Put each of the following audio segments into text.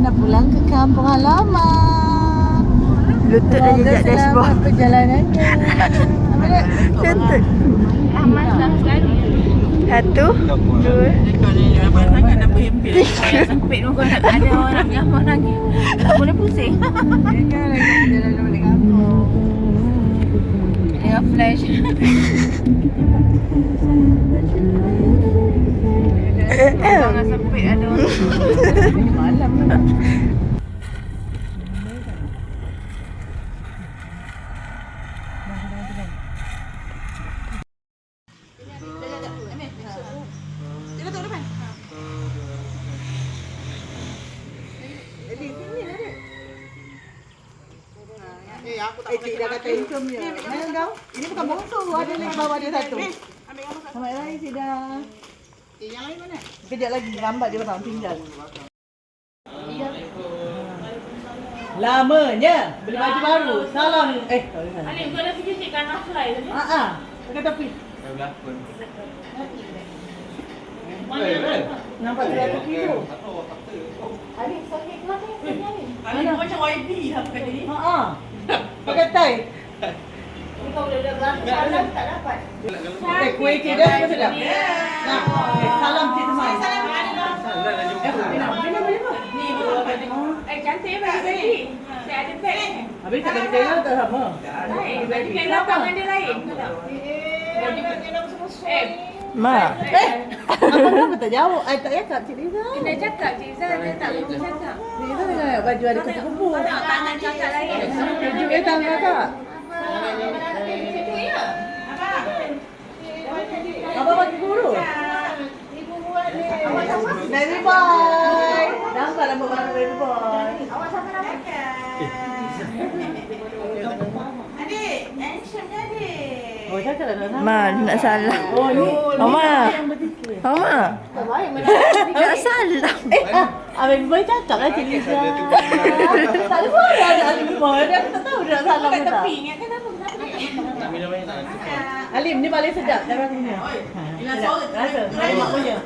nak pulang ke kampung halaman. Lutut dia jejak selamat dashboard. perjalanannya. Dia? Lutut. Aman lah sekali. Satu, dua. Saya sempit pun kau nak ada orang gambar lagi. Tak boleh pusing. Dia lagi jalan balik kampung. Dia flash. Sangat sempit ada orang. Malam lah. Eh, cik dah kata income dia. Mana kau? Ini bukan bongsu, ada lagi bawah dia satu. Selamat hari cik dah. yang lain mana? Kejap lagi, lambat dia orang tinggal. Lamanya beli baju baru. Salam. Eh, tak boleh salam. Alif, kau dah pergi cik kanan fly tadi. Ah ah. Dekat tepi. Nampak dia tu. Alif, sakit kelas ni. Mana? Macam YB lah pakai ni. Ha ah. Pakai tie. kuih cik dah semua sedap. Nah, eh, salam cik Temai. Salam Eh. Ni Eh, cantik baju tadi. Saya ada beg ni. Habis tak ada tengok tak sama. Lain, baju lapang dengan dia lain. Tak? Baju dia Eh, mak. Eh, abang kenapa tak jawab? Eh, tak cakap cik Liza. kena cakap Cik Zah, dia tak boleh cakap. Cik Liza dengan baju ada kata kubu. Tengok tangan cakap lain. Baju eh tangan kakak. Abang bagi guru. Baby boy. Nampak rambut baru baby boy. Oh, cakap dah nak Mak, dia nak salah. Oh, ni. Mama. Berzikir. Mama. Tak salah. Eh, ah, Abang Boy cakap lah Cik Liza. tak ada suara ada Alim Boy. Dia tak tahu dia nak salam ke tak. Ingat kenapa? Kenapa? Alim ni paling sedap cara punya. Hilang suara. Rasa. Saya mak punya.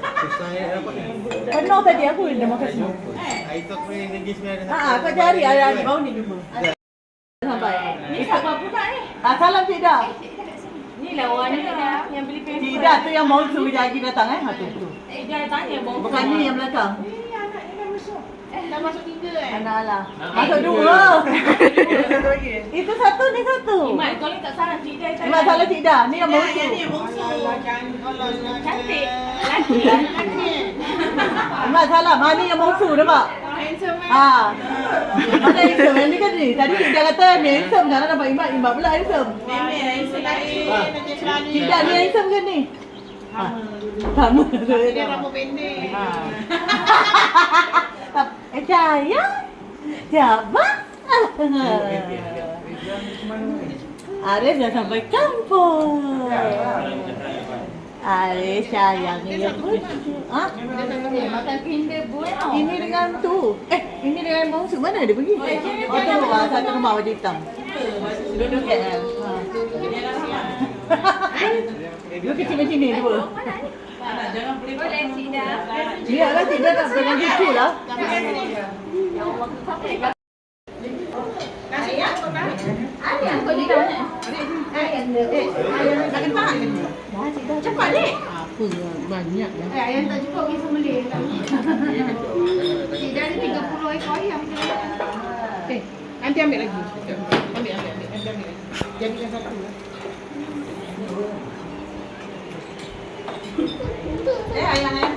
Penuh tadi aku dah makan semua. Ha ah, kau cari ada ada bau ni jumpa. Sampai. Ni siapa pula ni? Ah, salam Cik Dah. Ni lah orang ni dah yang beli paper. Cik Dah tu yang mau suruh lagi datang eh. Ha tu tu. Eh, dia tanya bang. Bukan ni yang belakang. Dah masuk tiga eh. Anak lah. Masuk dua. Itu satu ni satu. Imat, kau ni tak salah Cik Dah. Imat salah Cik Dah. Ni yang mau suruh. Cantik. Lelaki. Lelaki. Imat salam. Ha ni yang mau suruh nampak. Handsome eh. Ha. Mana handsome? Yang ni kan ni. Tadi dia kata ni handsome. Sekarang nampak Imat. Imat pula handsome. Memang handsome lagi. Tidak ni handsome ke ni? Ha. Sama. Dia rambut pendek. Ha. Eh, sayang. Siapa? Arif dah sampai kampung. Arif sayang dia pun. Ha? Makan kinder. Ini dengan tu. Eh, ini dengan bangsu. Mana dia pergi? Oh, tu ah, satu rumah wajah hitam. Duduk KL. Ha. Dia kecil macam ni dua. Boleh Cik Dah. Dia lah tidak tak dengan cucu lah. Ayah kau di mana? Cepat dek. Apa banyak lah. Eh, ayam tak cukup pergi sembelih. Cik Dah ada 30 ekor ayam. Eh, nanti ambil lagi. Ambil, ambil, ambil. Nanti ambil lagi. Jadikan satu. Eh, ayang eh.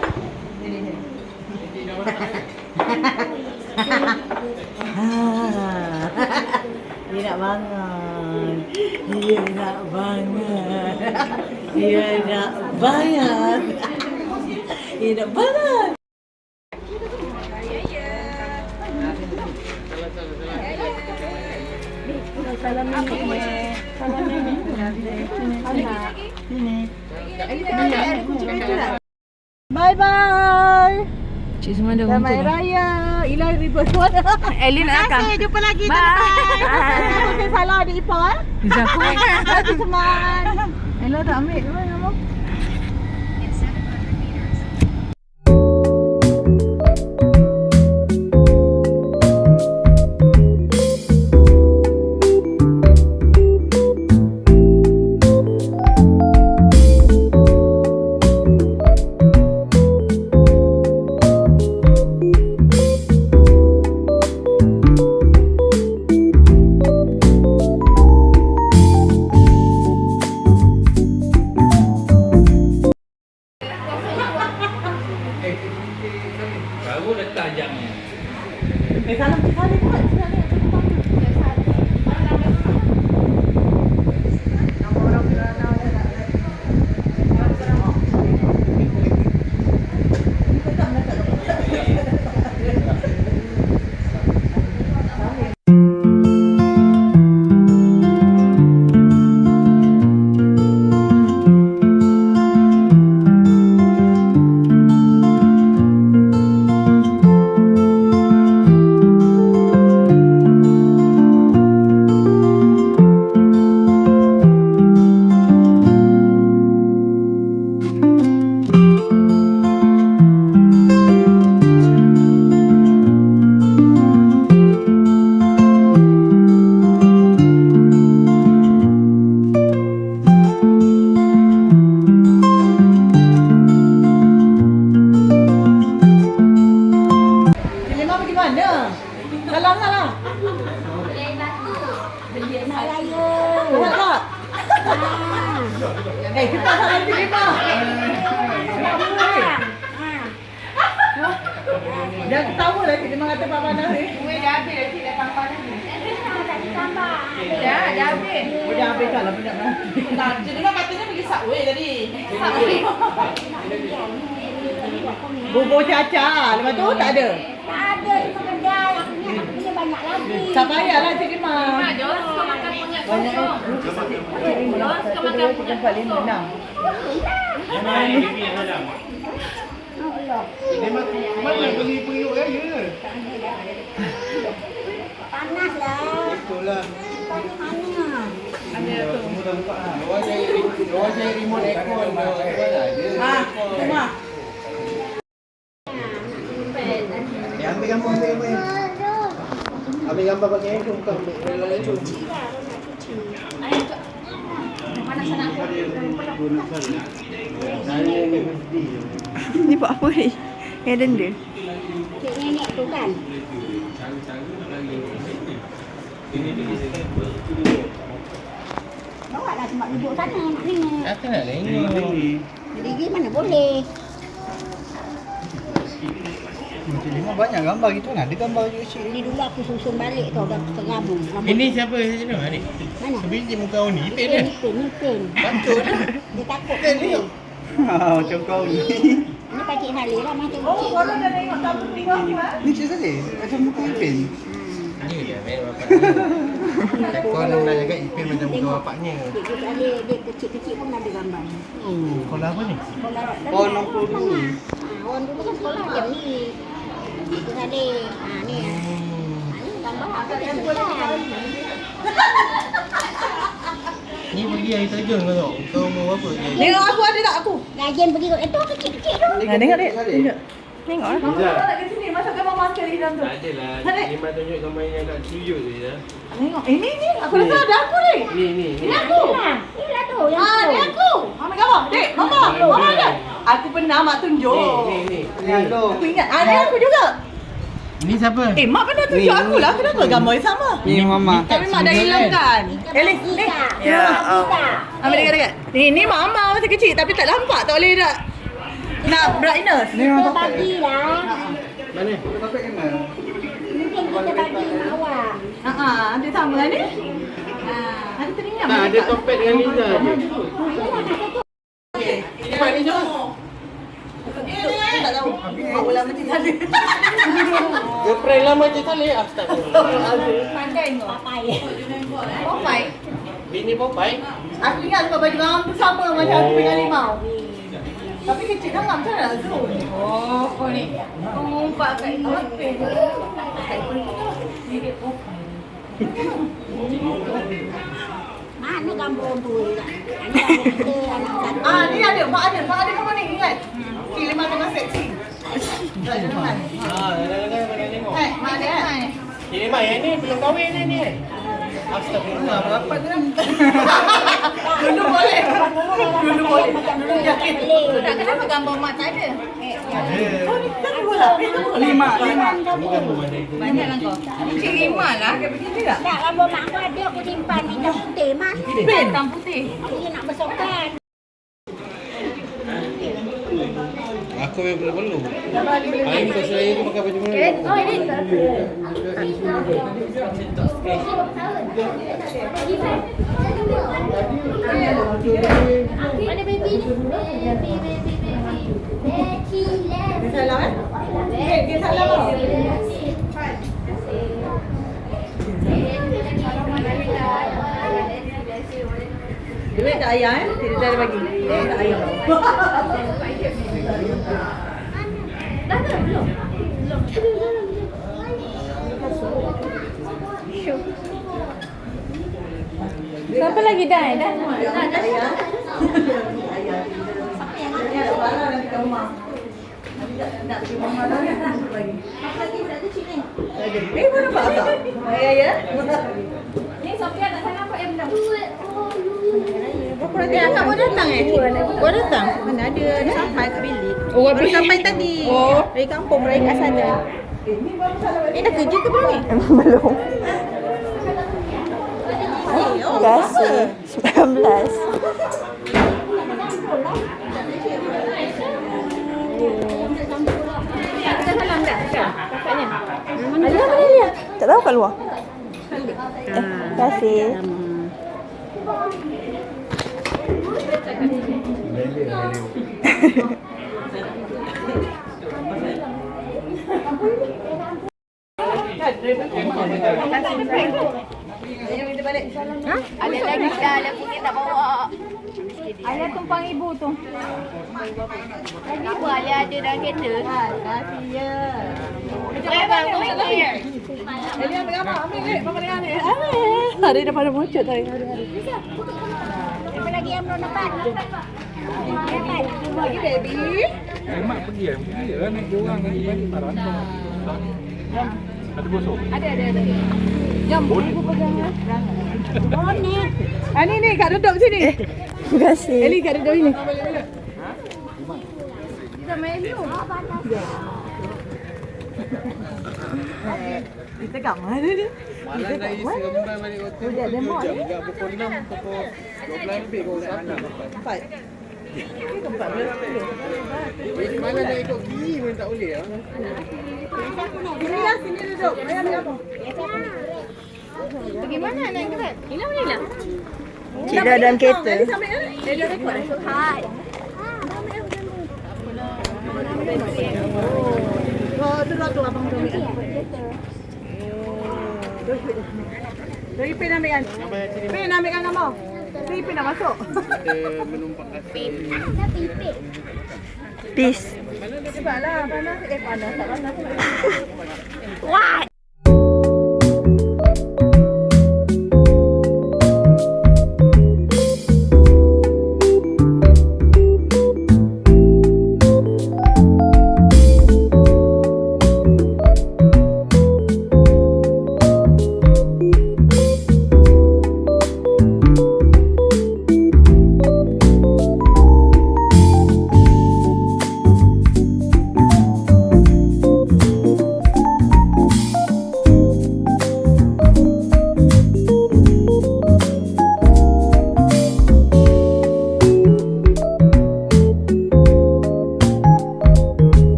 Dia nak bangun. Dia nak bangun. Dia nak bangun. Dia nak bangun. Dah Selamat Raya. Ilah ribu suara. Elin nak datang. jumpa lagi. Bye. Saya salah adik ipar eh. Zaku. Terima Seman. Ella tak ambil dah lagi. Habis. Oh, dah habis kan lah banyak lah. Nah, jadi kan katanya pergi subway tadi. Bubur caca. Lepas tu tak ada. Tak ada cuma kedai. Aku ni nak punya banyak lagi. Tak payahlah Cik Lima. Mak, dia orang suka makan pengat Banyak kosong. Dia orang suka makan pengat Empat, lima, kosong. enam. Mana pergi periuk raya? Panas lah. Itulah. Tadi mana? Orang cari orang cari remote aircon dah. Ha, Lima. Eh, ambil gambar ambil gambar. Ambil gambar pakai handphone bukan ambil dalam handphone. Saya ni mesti. Ni buat apa ni? Yang denda. Cik nenek tu kan? Bawa lah tempat duduk sana nak tengok. Aku nak tengok. Jadi pergi mana boleh. Macam lima banyak gambar gitu kan. Ada gambar juga cik. Jadi dulu aku susun balik tau dah terabung. Rambut Ini siapa saya tengok adik? mana? Sebiji muka ni Ni pen dia. ni pen, ni pen. Patut. Dia takut Pen ni. dia. Ha, macam kau ni. Ni pakcik Halil lah macam Oh, cik. korang dah tengok tak tengok apa? Ni cik Saleh. Macam muka Ipin. Ni dia main bapaknya. Kau nak nak jaga Ipin macam muka bapaknya. Cik Halil, dia kecil-kecil pun ada gambar. Oh, sekolah apa ni? Sekolah Oh, 62. Ha, orang dulu kan sekolah macam ni. Cik Halil. Ha, ni. Ni gambar aku kecil-kecilan. Ni pergi air terjun kau tengok. Kau umur berapa? Tengok aku ada tak aku? Gajian pergi kat itu kecil-kecil tu. Ha, tengok dek. Tengok. Tengok lah. Mama tak nak ke sini. Masukkan mama sekali dalam tu. Tak adalah. Lima tunjuk gambar yang kat studio tu je dah. Tengok. Eh, ni ni. Aku rasa ada aku ni. Ni ni ni. Ni aku. Inilah. Inilah tu yang Ah, tu. ni aku. Ambil gambar. Dek, mama. Mama ada. Aku pernah mak tunjuk. Ni ni ni. Aku ingat. Ah, ni aku juga. Ni siapa? Eh, mak pernah tunjuk aku lah. Kenapa gambar yang sama? Ni mama. Tapi mak dah hilangkan. Eh, ni. Ni. Ya, Ambil dekat-dekat. Ni, ni mama masa kecil. Tapi tak nampak. Tak boleh nak. Nak brightness. Kita bagilah. Mana? Tapi kena. Mungkin kita bagi mak awak. Ha ah, ada sama ni. Ha, ada teringat. Tak ada topet dengan Liza je. Cepat ni jom. Tak tahu. Aku lama macam tadi. Girlfriend lama je tali. Astagfirullah. Pandai kau. Papai. Popeye. Bini Popeye. Aku ingat sebab baju orang tu sama macam aku punya limau. Tapi kecil kan macam mana nak zoom? Oh, kau ni. Kau ngumpat kat itu. Mana gambar tu? Ini gambar kita anak satu. Ah, ni ada. Mak ada. Mak ada kamu ni. Ingat? Film tengah seksi. Tak ada dengan. Ah, kadang-kadang mana tengok. Eh, mak ada kan? Ini mak yang ni belum kahwin ni ni. Astagfirullah. Berapa tu? Dulu boleh. Dulu boleh. Dulu yakin. Tak kenapa gambar mak tak ada? Ni kan. Lima, lima. Banyak lah kau. Cik lima lah. Kau begini tak? Tak, gambar mak aku ada aku simpan hitam putih mas. Hitam putih. Dia nak besarkan. Aku yang perlu. Aim kau selain pakai baju mana? Oh, ini. Mana baby ni? Baby, baby, baby. Baby, Dia salam eh? Eh, dia salam tau. Dia bagi tak ayah eh? Dia dah ada bagi. Dia tak ayah. Siapa lagi dah? Dah. Tak ayah. Ayah. Dia ada barang kat rumah. Nanti nak nak pergi rumah dah kan? Bagi. Ada. Eh, mana pak tak? Ayah ya? Ni Sofia nak sana apa yang belum? Eh, akak baru datang eh? Baru datang? Mana ada? Dah sampai kat bilik. Oh, baru sampai tadi. Oh. Dari kampung, dari kat sana. Eh, dah kerja ke belum ni? Emang belum. Oh, Terima kasih. 19. Alia, mana Alia? Tak tahu kat luar. Eh, terima kasih. Ada lagi dah, ada punya tak bawa. Alia tumpang ibu tu. Lagi apa Alia ada dalam kereta? Hari depan ada muncul tadi. Siapa lagi yang belum dapat? Lagi baby. Mak pergi lah. Pergi lah naik orang lagi balik ada bosok? Ada, ada, ada. Jom, ibu pegang ya. ni. Ah, ni, ni, Kak duduk sini. Eh, terima kasih. Eli, Kak duduk sini. Kita main dulu. Kita kat mana ni? Malam dah isi kembali balik kota. Dia demo ni. Pukul 6, pukul 12 lebih. Pukul 6, pukul 6. Mana nak ikut kiri pun boleh ah. Sini lah, sini duduk. Ayah apa? Bagaimana nak gerak? Ini boleh lah. Cik dah dalam kereta. Ni. Eli rekod. Hai. Oh, tu lah tu abang tu. Dari pen ambil kan? Pen dah masuk. Ada menumpang kasih. Dah pipit. Peace. Cepatlah, panas. Eh, panas tak panas. Wah.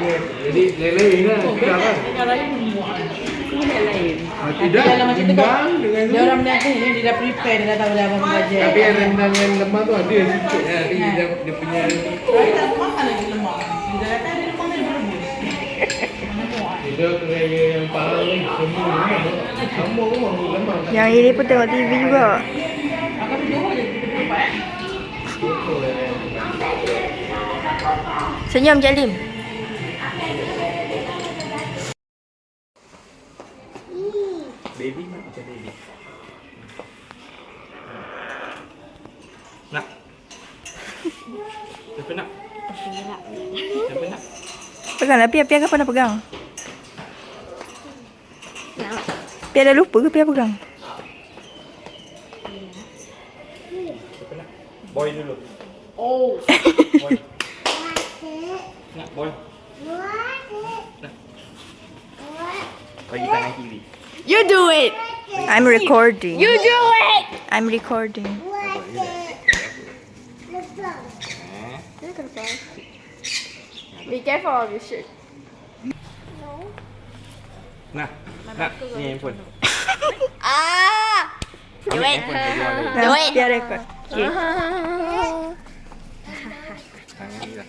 Jadi lain-lain lah. Tidak kan? Ah, Tidak. dengan Dia orang benda ni dia dah prepare dia dah tahu dah apa belajar. Tapi yang rendang yang lemah tu ada sikit lah. Tapi dia, dia punya Saya tak makan lagi lemak. Dia kata dia lemak dia yang ini pun tengok TV juga. Senyum Jalim. Nak macam baby. Nak. Siapa nak? Siapa nak? Peganglah Pia. Pia kapan nak pegang? Pia dah lupa ke Pia pegang? Siapa nak? Boy dulu. Oh. Boy. Nak boy. Nak. Bagi tangan kiri. You do it. I'm recording. You do it. I'm recording. Be careful of your shirt. Nak. Nak. Ni handphone. Ah. Do Ambil it. handphone bagi orang lain. Dah, Do it. Pia record. Okay. Tangan ni lah.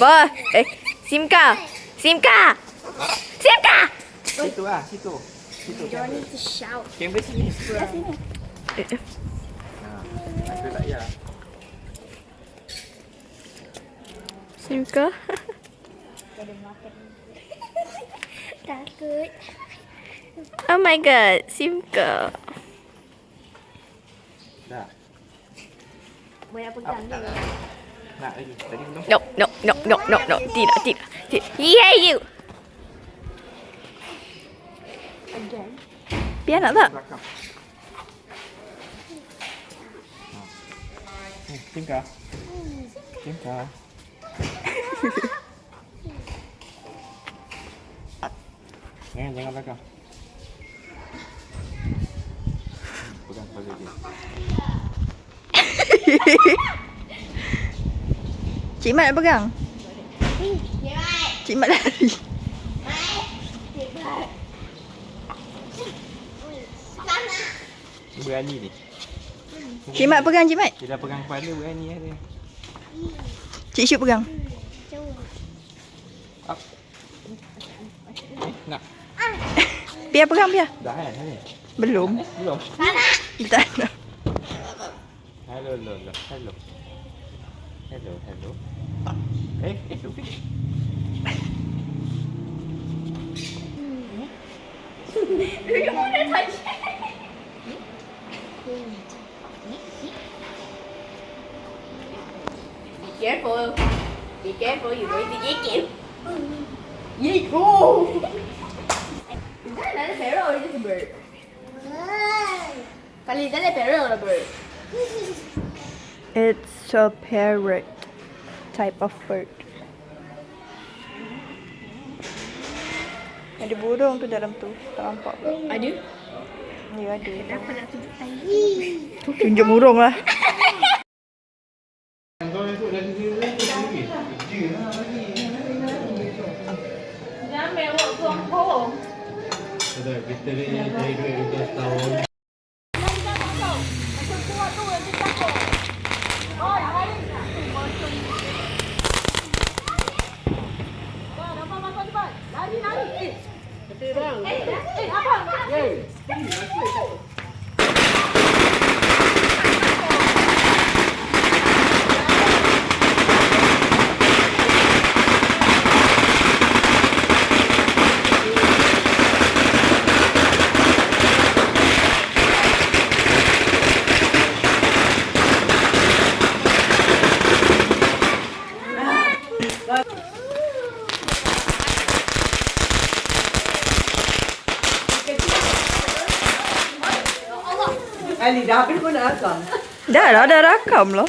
Bah. Eh. Simka. Simka. Simka. Situ lah. Situ. Situ. You need to shout. Kamera sini. Eh, eh. Ada tak ya? Simka. Takut. Oh my god, Simka. Dah. Boleh pegang dulu. Nak lagi. Tadi belum. No, no, no, no, no, no. Tidak, tidak. tidak. He hate you. Again. Biar nak tak? Belakang. Hmm, Tingkah. Tingkah. Jangan, jangan belakang. Pegang pada dia. Cik Mat nak pegang. Cik Mat lari. Berani ni. Cik Mat pegang, Cik Mat. Dia dah pegang kepala berani lah dia. Cik Syuk pegang. Up. Eh, nak. Biar pegang, biar. Dah kan? Belum. Belum. Tak nak. Hello, hello, hello. Hello. Hello, hello. Eh, eh, Luffy. Be careful. Be careful, you're going to get him. Go! Or this bird? Kali, or bird? It's a parrot type of bird. Ada bodoh untuk dalam tu. Tak nampak pula. Ya ada. Tunjuk burung lah. Kau ikut dari sini lagi. Kerja Det er da det er kamla.